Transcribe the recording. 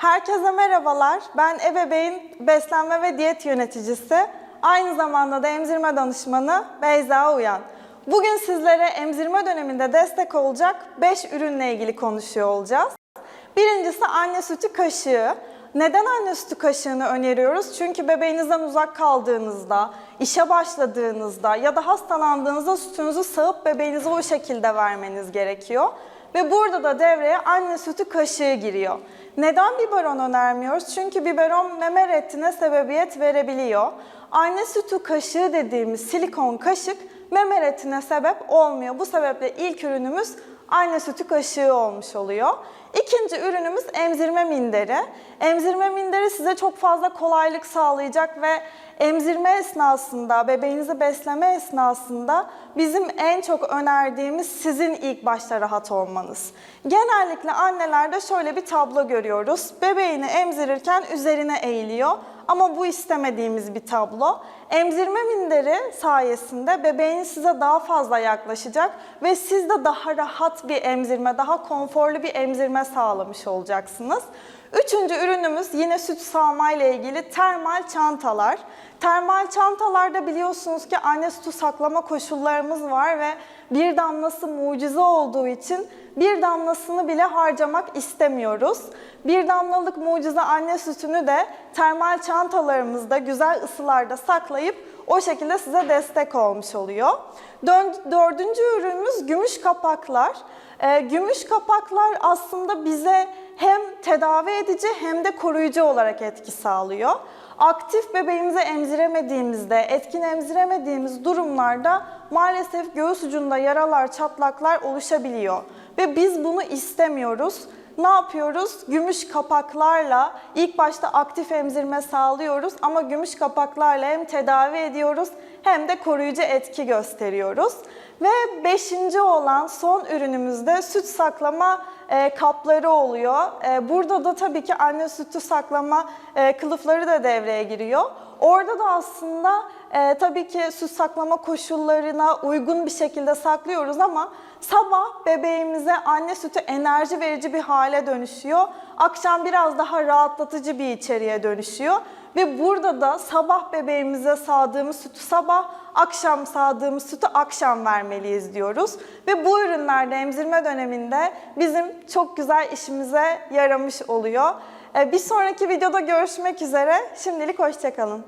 Herkese merhabalar. Ben ebeveyn beslenme ve diyet yöneticisi. Aynı zamanda da emzirme danışmanı Beyza Uyan. Bugün sizlere emzirme döneminde destek olacak 5 ürünle ilgili konuşuyor olacağız. Birincisi anne sütü kaşığı. Neden anne sütü kaşığını öneriyoruz? Çünkü bebeğinizden uzak kaldığınızda, işe başladığınızda ya da hastalandığınızda sütünüzü sağıp bebeğinize o şekilde vermeniz gerekiyor. Ve burada da devreye anne sütü kaşığı giriyor. Neden biberon önermiyoruz? Çünkü biberon meme reddine sebebiyet verebiliyor. Anne sütü kaşığı dediğimiz silikon kaşık meme reddine sebep olmuyor. Bu sebeple ilk ürünümüz anne sütü kaşığı olmuş oluyor. İkinci ürünümüz emzirme minderi. Emzirme minderi size çok fazla kolaylık sağlayacak ve emzirme esnasında, bebeğinizi besleme esnasında bizim en çok önerdiğimiz sizin ilk başta rahat olmanız. Genellikle annelerde şöyle bir tablo görüyoruz. Bebeğini emzirirken üzerine eğiliyor ama bu istemediğimiz bir tablo. Emzirme minderi sayesinde bebeğiniz size daha fazla yaklaşacak ve siz de daha rahat bir emzirme, daha konforlu bir emzirme sağlamış olacaksınız. Üçüncü ürünümüz yine süt sağma ile ilgili termal çantalar. Termal çantalarda biliyorsunuz ki anne sütü saklama koşullarımız var ve bir damlası mucize olduğu için bir damlasını bile harcamak istemiyoruz. Bir damlalık mucize anne sütünü de termal çantalarımızda güzel ısılarda saklayıp o şekilde size destek olmuş oluyor. Dördüncü ürünümüz gümüş kapaklar. Ee, gümüş kapaklar aslında bize hem tedavi edici hem de koruyucu olarak etki sağlıyor. Aktif bebeğimizi emziremediğimizde, etkin emziremediğimiz durumlarda maalesef göğüs ucunda yaralar, çatlaklar oluşabiliyor. Ve biz bunu istemiyoruz. Ne yapıyoruz? Gümüş kapaklarla ilk başta aktif emzirme sağlıyoruz ama gümüş kapaklarla hem tedavi ediyoruz hem de koruyucu etki gösteriyoruz. Ve beşinci olan son ürünümüzde süt saklama e, kapları oluyor. E, burada da tabii ki anne sütü saklama e, kılıfları da devreye giriyor. Orada da aslında e, tabii ki süt saklama koşullarına uygun bir şekilde saklıyoruz ama sabah bebeğimize anne sütü enerji verici bir hale dönüşüyor. Akşam biraz daha rahatlatıcı bir içeriğe dönüşüyor. Ve burada da sabah bebeğimize sağdığımız sütü sabah, akşam sağdığımız sütü akşam vermeliyiz diyoruz. Ve bu ürünler de emzirme döneminde bizim çok güzel işimize yaramış oluyor. Ee, Bir sonraki videoda görüşmek üzere. Şimdilik hoşçakalın.